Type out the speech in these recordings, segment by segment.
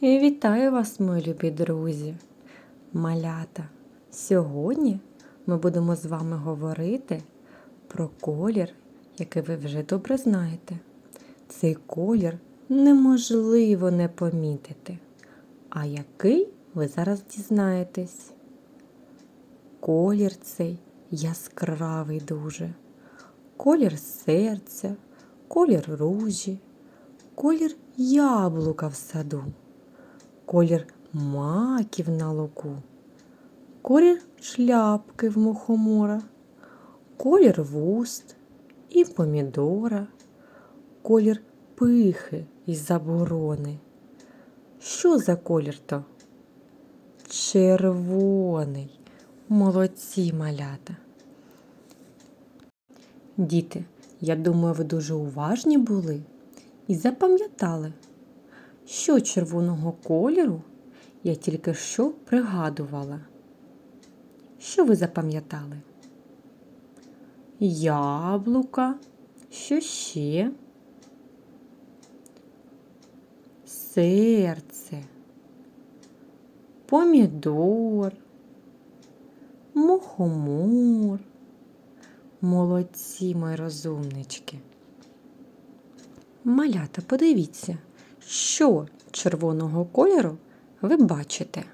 І вітаю вас, мої любі друзі, малята. Сьогодні ми будемо з вами говорити про колір, який ви вже добре знаєте. Цей колір неможливо не помітити. А який ви зараз дізнаєтесь? Колір цей яскравий дуже. Колір серця, колір ружі, колір яблука в саду, колір маків на луку, колір шляпки в мухомора, колір вуст і помідора, колір пихи і заборони. Що за колір то? Червоний. Молодці малята. Діти, я думаю, ви дуже уважні були і запам'ятали, що червоного кольору я тільки що пригадувала. Що ви запам'ятали? Яблука, що ще? Серце, помідор, мухомор. Молодці, мої розумнички. Малята, подивіться, що червоного кольору ви бачите.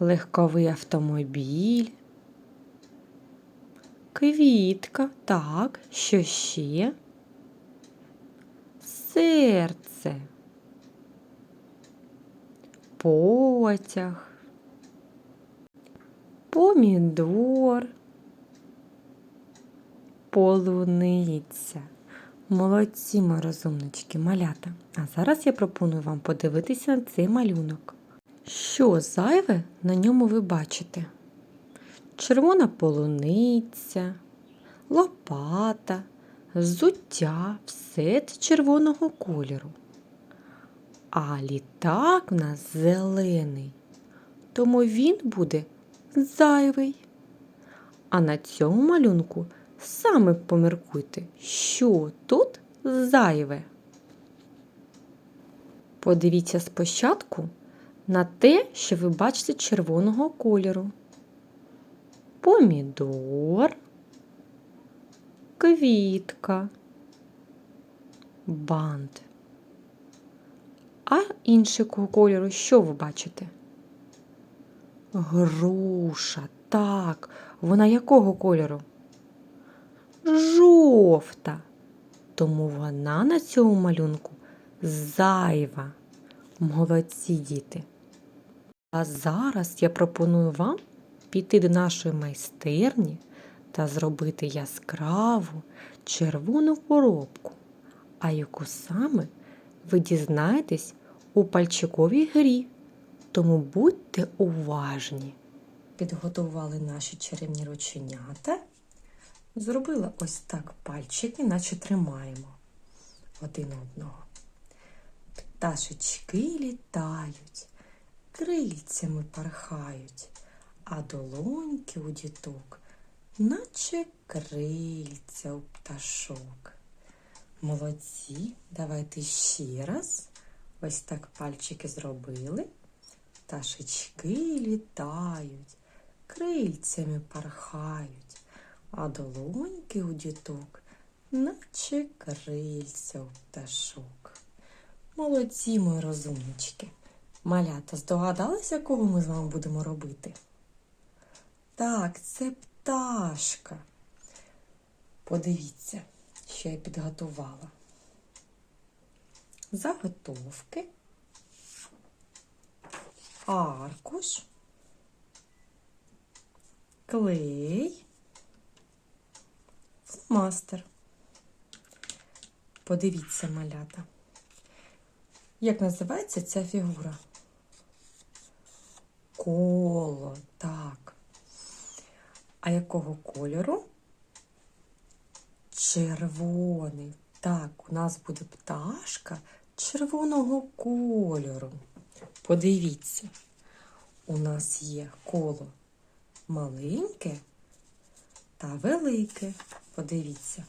Легковий автомобіль, квітка, так, що ще? Серце, потяг, помідор, полуниця. Молодці, мої розумнички, малята. А зараз я пропоную вам подивитися на цей малюнок. Що зайве на ньому ви бачите? Червона полуниця, лопата, взуття, все це червоного кольору. А літак в нас зелений, тому він буде зайвий. А на цьому малюнку саме поміркуйте, що тут зайве. Подивіться спочатку на те, що ви бачите червоного кольору. Помідор, квітка, бант. А іншого кольору що ви бачите? Груша. Так, вона якого кольору? Жовта. Тому вона на цьому малюнку зайва. Молодці діти. А зараз я пропоную вам піти до нашої майстерні та зробити яскраву червону коробку, а яку саме ви дізнаєтесь у пальчиковій грі. Тому будьте уважні. Підготували наші чарівні рученята. Зробила ось так пальчики, наче тримаємо один одного. Пташечки літають, крильцями порхають, а долоньки у діток, наче крильця у пташок. Молодці, давайте ще раз. Ось так пальчики зробили. Пташечки літають, крильцями порхають, а долоньки у діток, наче крильця у пташок. Молодці, мої розумнички. Малята, здогадалися, кого ми з вами будемо робити? Так, це пташка. Подивіться, що я підготувала. Заготовки аркуш, клей, фломастер. Подивіться, малята. Як називається ця фігура? Коло, так. А якого кольору? Червоний. Так, у нас буде пташка червоного кольору. Подивіться, у нас є коло маленьке та велике. Подивіться.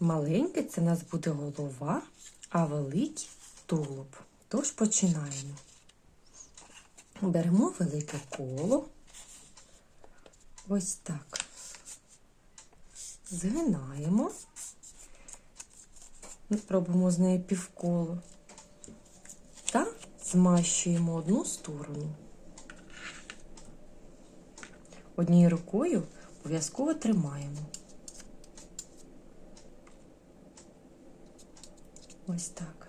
Маленький це у нас буде голова, а великий тулуб. Тож починаємо. Беремо велике коло. Ось так. Згинаємо. Робимо з неї півколо. Та змащуємо одну сторону. Однією рукою обов'язково тримаємо. Ось так.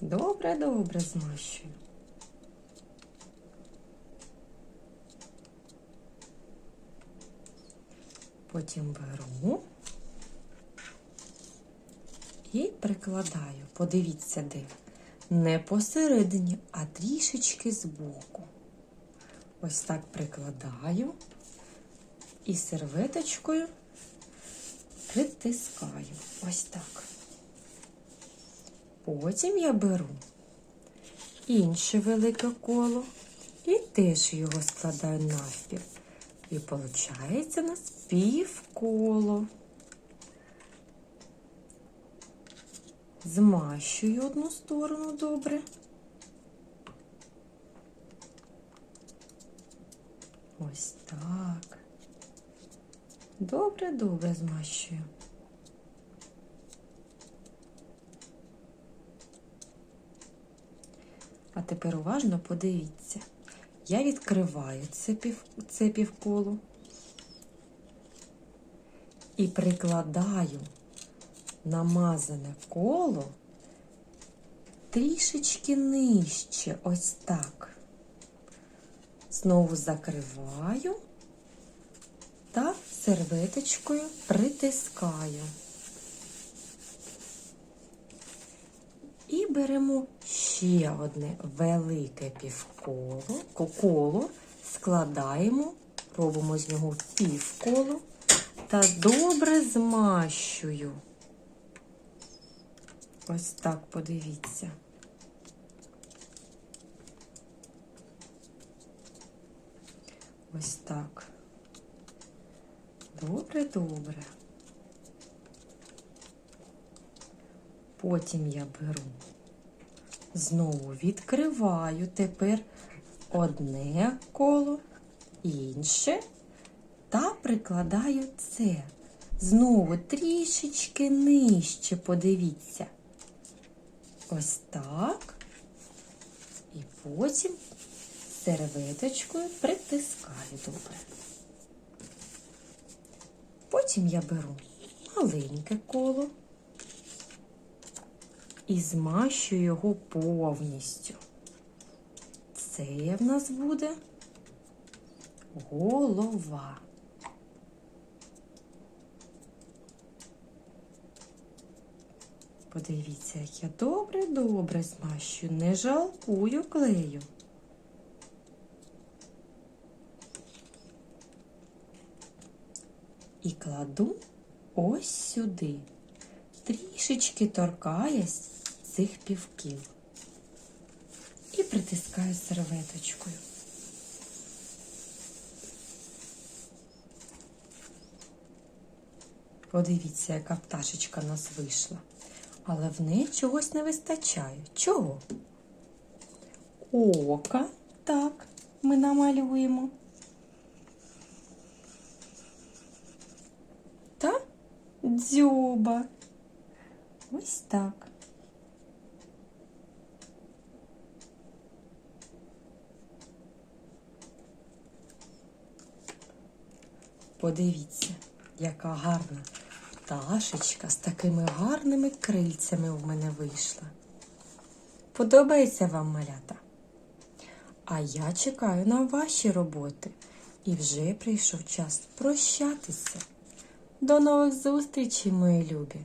Добре, добре змащую. Потім беру і прикладаю. Подивіться, де. Не посередині, а трішечки збоку. Ось так прикладаю і серветочкою притискаю. Ось так. Потім я беру інше велике коло і теж його складаю навпіл. І виходить у нас півколо. Змащую одну сторону добре. Ось так. Добре, добре змащую. А тепер уважно подивіться. Я відкриваю це, пів, це півколо і прикладаю намазане коло трішечки нижче, ось так. Знову закриваю та серветочкою притискаю. І беремо ще одне велике півколо, коло, складаємо, робимо з нього півколо та добре змащую. Ось так подивіться. Ось так. Добре, добре. Потім я беру, знову відкриваю тепер одне коло, інше та прикладаю це. Знову трішечки нижче, подивіться. Ось так. І потім серветочкою притискаю добре. Потім я беру маленьке коло і змащую його повністю. Це в нас буде голова. Подивіться, як я добре-добре змащую, не жалкую клею. І кладу ось сюди, трішечки торкаясь цих півків. І притискаю серветочкою. Подивіться, яка пташечка в нас вийшла. Але в неї чогось не вистачає. Чого? Ока, так, ми намалюємо. Та дзьоба. Ось так. Подивіться, яка гарна пташечка з такими гарними крильцями в мене вийшла. Подобається вам малята? А я чекаю на ваші роботи. І вже прийшов час прощатися. До нових зустрічей, мої любі!